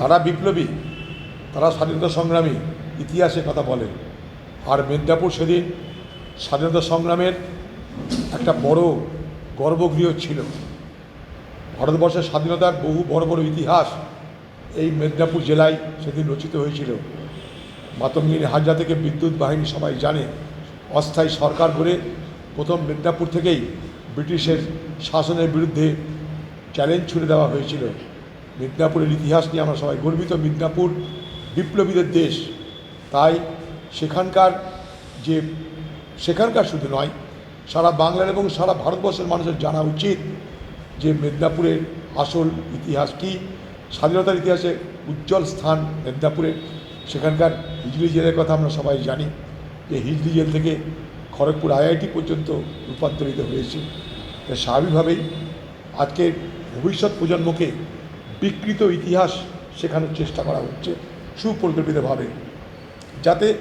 তারা বিপ্লবী, তারা স্বাধীনতা সংগ্রামী ইতিহাসে কথা বলেন আর মেদিনীপুর সেদিন স্বাধীনতা সংগ্রামের একটা বড় গর্বগৃহ ছিল। ভারতবর্ষের স্বাধীনতার বহু বড় বড় ইতিহাস এই মেদিনীপুর জেলায় সেদিন রচিত হয়েছিল। মাতঙ্গিনী হাজরা থেকে বিদ্যুৎ বাহিনী সবাই জানে, অস্থায়ী সরকার করে প্রথম মেদিনীপুর থেকেই ব্রিটিশের শাসনের বিরুদ্ধে চ্যালেঞ্জ ছুড়ে দেওয়া হয়েছিল। মেদিনীপুরের ইতিহাস নিয়ে আমরা সবাই গর্বিত। মেদিনীপুর বিপ্লবীদের দেশ। তাই সেখানকার যে, সেখানকার শুধু নয়, সারা বাংলার এবং সারা ভারতবর্ষের মানুষের জানা উচিত যে মেদিনীপুরের আসল ইতিহাস কী। স্বাধীনতার ইতিহাসে উজ্জ্বল স্থান মেদিনীপুরের সেখানকার হিজলি জেলের কথা আমরা সবাই জানি যে হিজলি জেল থেকে খড়গপুর আইআইটি পর্যন্ত রূপান্তরিত হয়েছে। স্বাভাবিকভাবেই আজকে ভবিষ্যৎ প্রজন্মকে বিকৃত ইতিহাস শেখানোর চেষ্টা করা হচ্ছে সুপরিকল্পিতভাবে, যাতে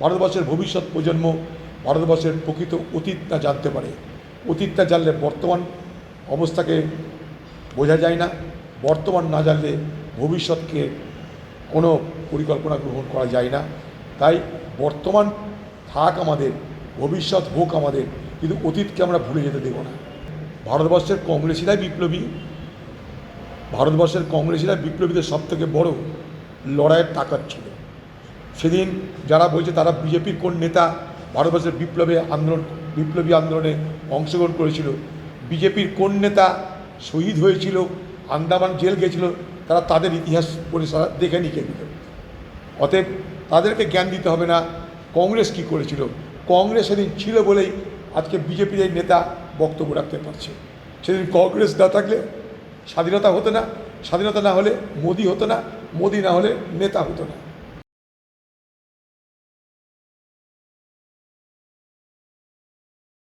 ভারতবর্ষের ভবিষ্যৎ প্রজন্ম ভারতবর্ষের প্রকৃত অতীত না জানতে পারে। অতীতটা জানলে বর্তমান অবস্থাকে বোঝা যায় না। বর্তমান না জানলে ভবিষ্যৎকে কোনো পরিকল্পনা গ্রহণ করা যায় না। তাই বর্তমান থাক আমাদের, ভবিষ্যৎ হোক আমাদের, কিন্তু অতীতকে আমরা ভুলে যেতে দেব না। ভারতবর্ষের কংগ্রেসিরাই বিপ্লবী ভারতবর্ষের কংগ্রেসিরা বিপ্লবীদের সবথেকে বড় লড়াইয়ের তাকাত ছিল। সেদিন যারা বলছে তারা বিজেপির কোন নেতা ভারতবর্ষের বিপ্লবে আন্দোলন, বিপ্লবী আন্দোলনে অংশগ্রহণ করেছিল, বিজেপির কোন নেতা শহীদ হয়েছিল, আন্দামান জেল গেছিল, তারা তাদের ইতিহাস পড়ে দেখে নিকে দিল অতএব তাদেরকে জ্ঞান দিতে হবে না, কংগ্রেস কি করেছিল। কংগ্রেস সেদিন ছিল বলেই আজকে বিজেপির এই নেতা বক্তব্য রাখতে পারছে। সেদিন কংগ্রেস না থাকলে স্বাধীনতা হতো না। স্বাধীনতা না হলে মোদি হতো না। মোদি না হলে নেতা হতো না।